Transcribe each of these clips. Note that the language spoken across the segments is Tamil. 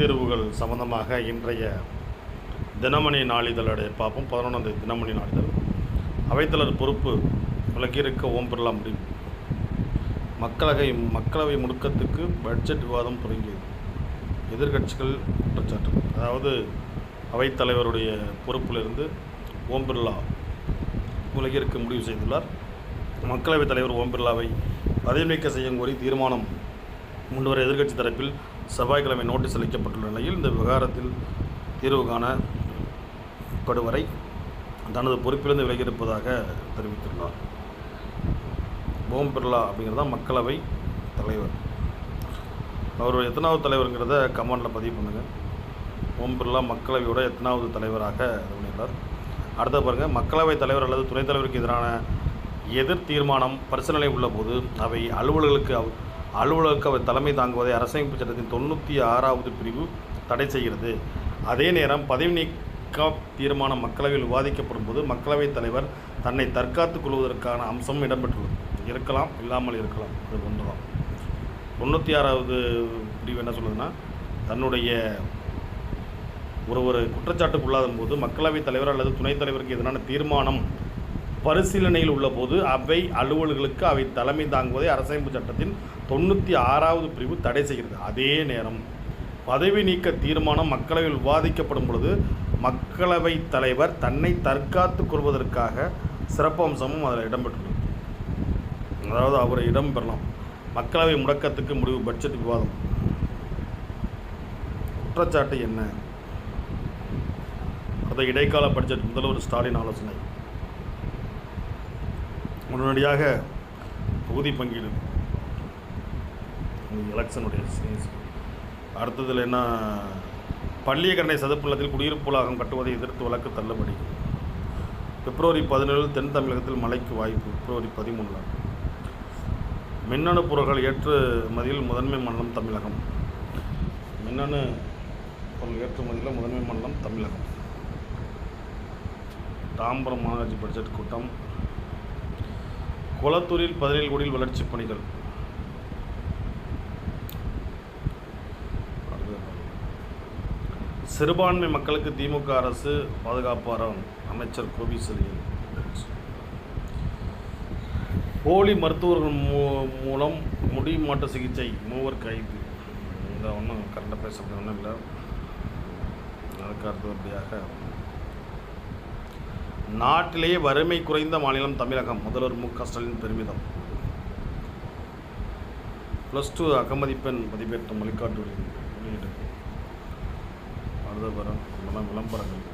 தேர்வுகள் சம்பந்தமாக இன்றைய தினமணி நாளிதழோடைய பார்ப்போம். பதினொன்றாம் தேதி தினமணி நாளிதழ். அவைத்தலைவர் பொறுப்பு விலகியிருக்க ஓம் பிர்லா முடிவு. மக்களவை மக்களவை முடுக்கத்துக்கு பட்ஜெட் விவாதம் தொடங்கியது. எதிர்க்கட்சிகள் குற்றச்சாட்டு. அதாவது அவைத்தலைவருடைய பொறுப்பிலிருந்து ஓம் பிர்லா விலகியிருக்க முடிவு செய்துள்ளார். மக்களவைத் தலைவர் ஓம் பிர்லாவை பதவி நீக்க செய்யும் கோரி தீர்மானம் முன்வர எதிர்க்கட்சி தரப்பில் செவ்வாய்க்கிழமை நோட்டீஸ் அளிக்கப்பட்டுள்ள நிலையில் இந்த விவகாரத்தில் தீர்வு காணப்படுவரை தனது பொறுப்பிலிருந்து விலகியிருப்பதாக தெரிவித்துள்ளார். ஓம் பிர்லா அப்படிங்கிறது தான் மக்களவை தலைவர். அவர் எத்தனாவது தலைவருங்கிறத கமெண்டில் பதிவு பண்ணுங்கள் ஓம் பிர்லா மக்களவையோட எத்தனாவது தலைவராக இது பண்ணியுள்ளார் அடுத்த பாருங்கள் மக்களவைத் தலைவர் அல்லது துணைத் தலைவருக்கு எதிரான எதிர் தீர்மானம் பரிசீலனை உள்ளபோது அவை அலுவலர்களுக்கு அலுவலக தலைமை தாங்குவதை அரசமைப்பு சட்டத்தின் தொண்ணூற்றி ஆறாவது பிரிவு தடை செய்கிறது. அதே நேரம் பதவி நீக்க தீர்மானம் மக்களவையில் விவாதிக்கப்படும் போது மக்களவைத் தலைவர் தன்னை தற்காத்துக் கொள்வதற்கான அம்சம் இடம்பெற்றுள்ளது. இருக்கலாம் இல்லாமல் இருக்கலாம். அது ஒன்று தான் தொண்ணூற்றி ஆறாவது பிரிவு என்ன சொல்லுதுன்னா தன்னுடைய ஒரு ஒரு குற்றச்சாட்டுக்குள்ளாகும் போது மக்களவைத் தலைவர் அல்லது துணைத் தலைவருக்கு எதிரான தீர்மானம் பரிசீலனையில் உள்ளபோது அவை அலுவலர்களுக்கு அவை தலைமை தாங்குவதை அரசமைப்பு சட்டத்தின் தொண்ணூற்றி ஆறாவது பிரிவு தடை செய்கிறது. அதே நேரம் பதவி நீக்க தீர்மானம் மக்களவையில் விவாதிக்கப்படும் பொழுது மக்களவைத் தலைவர் தன்னை தற்காத்துக் கொள்வதற்காக சிறப்பு அம்சமும் அதில் இடம்பெற்றுள்ளது. அதாவது அவரை இடம்பெறலாம் மக்களவை முடக்கத்துக்கு முடிவு பட்ஜெட் விவாதம். குற்றச்சாட்டு என்ன? அதை இடைக்கால பட்ஜெட் முதல்வர் ஸ்டாலின் ஆலோசனை. உடனடியாக தொகுதி பங்கீடு. எலெக்ஷனுடைய சீன்ஸ். அடுத்ததில் என்ன? பள்ளியக்கரணை சதுப்புள்ளத்தில் குடியிருப்புலாகம் கட்டுவதை எதிர்த்து வழக்கு தள்ளுபடி. பிப்ரவரி பதினேழு தென் தமிழகத்தில் மழைக்கு வாய்ப்பு பிப்ரவரி பதிமூணு மின்னணு பொருட்கள் ஏற்றுமதியில் முதன்மை மண்டலம் தமிழகம். மின்னணு பொருள் ஏற்றுமதியில் முதன்மை மண்டலம் தமிழகம். தாம்பரம் மாநகராட்சி பட்ஜெட் கூட்டம். குளத்தூரில் பதினேழு கோடியில் வளர்ச்சிப் பணிகள். சிறுபான்மை மக்களுக்கு திமுக அரசு பாதுகாப்பாரம் அமைச்சர் கோபி செல்வன் போலி மருத்துவர்கள் மூ- மூலம் முடி மாற்ற சிகிச்சை மூவர் கைது. இந்த ஒன்றும் கரெக்டாக பேசுறது ஒன்றும் இல்லை. அதுக்கு அடுத்தபடியாக நாட்டிலேயே வறுமை குறைந்த மாநிலம் தமிழகம். முதல்வர் மு க ஸ்டாலின் பெருமிதம். ப்ளஸ் டூ அகமதிப்பெண் பதிவேற்றம் வழிகாட்டு வெளியீடு. அடுத்த வரும் இதெல்லாம் விளம்பரங்கள்.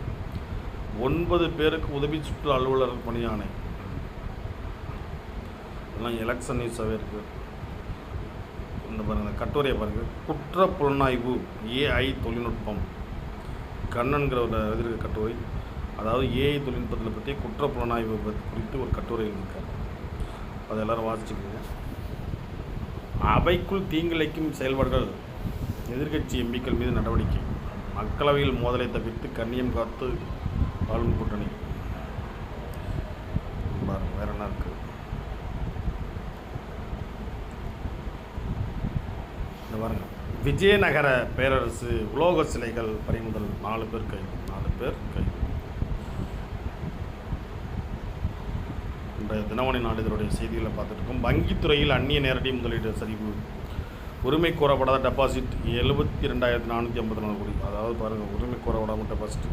ஒன்பது பேருக்கு உதவி சுற்று அலுவலர் பணியானை இதெல்லாம் எலெக்ஷன் நியூஸாகவே இருக்குது இந்த பாருங்கள் இந்த கட்டுரையை பாருங்கள் குற்ற புலனாய்வு ஏஐ தொழில்நுட்பம். கண்ணன்கிற ஒரு இருக்க கட்டுரை. அதாவது ஏஐ தொழில்நுட்பத்தில் பற்றி குற்ற புலனாய்வு குறித்து ஒரு கட்டுரை இருக்கார் அதை எல்லோரும் வாசிச்சுக்கோங்க. அவைக்குள் தீங்கிழைக்கும் செயல்பாடுகள் எதிர்க்கட்சி எம்பிக்கள் மீது நடவடிக்கை. மக்களவையில் மோதலை தவிர்த்து கண்ணியம் காத்து ஆளும் கூட்டணி. பாருங்க வேற என்ன இருக்கு? இந்த பாருங்க விஜயநகர பேரரசு உலோக சிலைகள் பறிமுதல் நாலு பேர் கைது நாலு பேர் கைது இன்றைய தினமணி நாளிதழுடைய செய்திகளை பார்த்துட்டு இருக்கோம். வங்கித்துறையில் அந்நிய நேரடி முதலீடு சரிவு உரிமை கோரப்படாத டெபாசிட் எழுபத்தி ரெண்டாயிரத்தி நானூற்றி ஐம்பத்தி நாலு கோடி. அதாவது பாருங்கள் உரிமை கோரப்படாமல் டெபாசிட்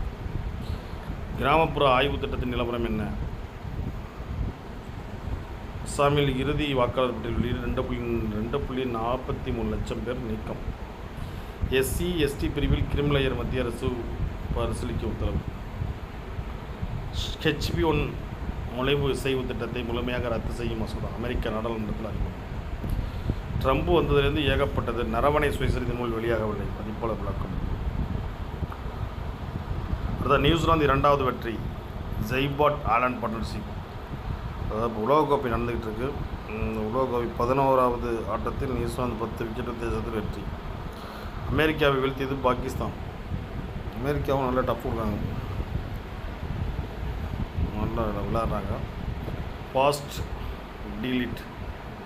கிராமப்புற ஆய்வு திட்டத்தின் நிலவரம் என்ன? அஸ்ஸாமில் இறுதி வாக்காளர் பட்டியலில் ரெண்டு புள்ளி ரெண்டு புள்ளி நாற்பத்தி மூணு லட்சம் பேர் நீக்கம். எஸ்சி எஸ்டி பிரிவில் கிரிமிலேயர் மத்திய அரசு பரிசீலிக்க உத்தரவு. ஹெச்பி ஒன் நுழைவு இசைவு திட்டத்தை முழுமையாக ரத்து செய்யும் மசோதா. அமெரிக்க நாடாளுமன்றத்தில் அறிமுகம். ட்ரம்ப் வந்ததிலிருந்து ஏகப்பட்டது நரவணை சுயசரிதை நூல் வெளியாகவில்லை அதுபோல விளக்கம். அடுத்த நியூசிலாந்து இரண்டாவது வெற்றி. ஜெய்பாட் ஆலண்ட் பார்ட்னர்ஷிப். அதாவது இப்போ உலகக்கோப்பை நடந்துக்கிட்டு இருக்குது இந்த உலகக்கோப்பை பதினோராவது ஆட்டத்தில் நியூசிலாந்து பத்து விக்கெட் வித்தியாசத்தில் வெற்றி. அமெரிக்காவை வீழ்த்தியது பாகிஸ்தான். அமெரிக்காவும் நல்லா டஃப் கொடுக்காங்க நல்லா விளையாடுறாங்க. பாஸ்ட் டீலிட்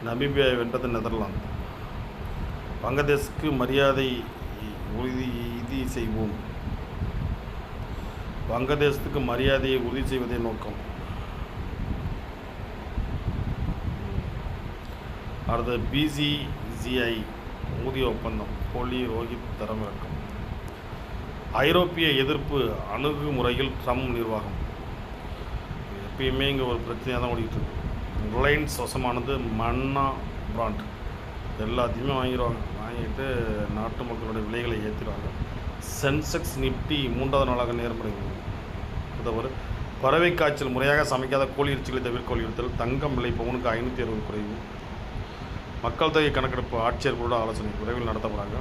நமீபியாவை வென்றது நெதர்லாந்து. வங்கதேசுக்கு மரியாதை உறுதி இது செய்வோம். வங்கதேசத்துக்கு மரியாதையை உறுதி செய்வதே நோக்கம். அடுத்த பிசிசிஐ ஊதிய ஒப்பந்தம் கோலி ரோஹித் தரமிறக்கம். ஐரோப்பிய எதிர்ப்பு அணுகுமுறையில் ட்ரம்ப் நிர்வாகம். எப்பயுமே இங்கே ஒரு பிரச்சனையாக தான் ஓடிக்கிட்டு இருக்கு. ரிலையன்ஸ் வசமானது மன்னா பிராண்ட் எல்லாத்தையுமே வாங்கிடுவாங்க. வாங்கிட்டு நாட்டு மக்களுடைய விலைகளை ஏற்றிடுவாங்க சென்செக்ஸ் நிப்டி மூன்றாவது நாளாக நேர்முறை தவறு பறவை காய்ச்சல் முறையாக சமைக்காத கோழி இறைச்சிகளை தவிர்க்க வலியுறுத்தல் தங்கம் விலை பவுனுக்கு ஐநூற்றி அறுபது குறைவு. மக்கள் தொகை கணக்கெடுப்பு ஆட்சியர்களோட ஆலோசனை விரைவில் நடத்த போகிறாங்க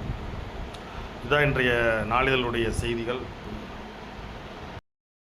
இதான் இன்றைய நாளிதழுடைய செய்திகள்.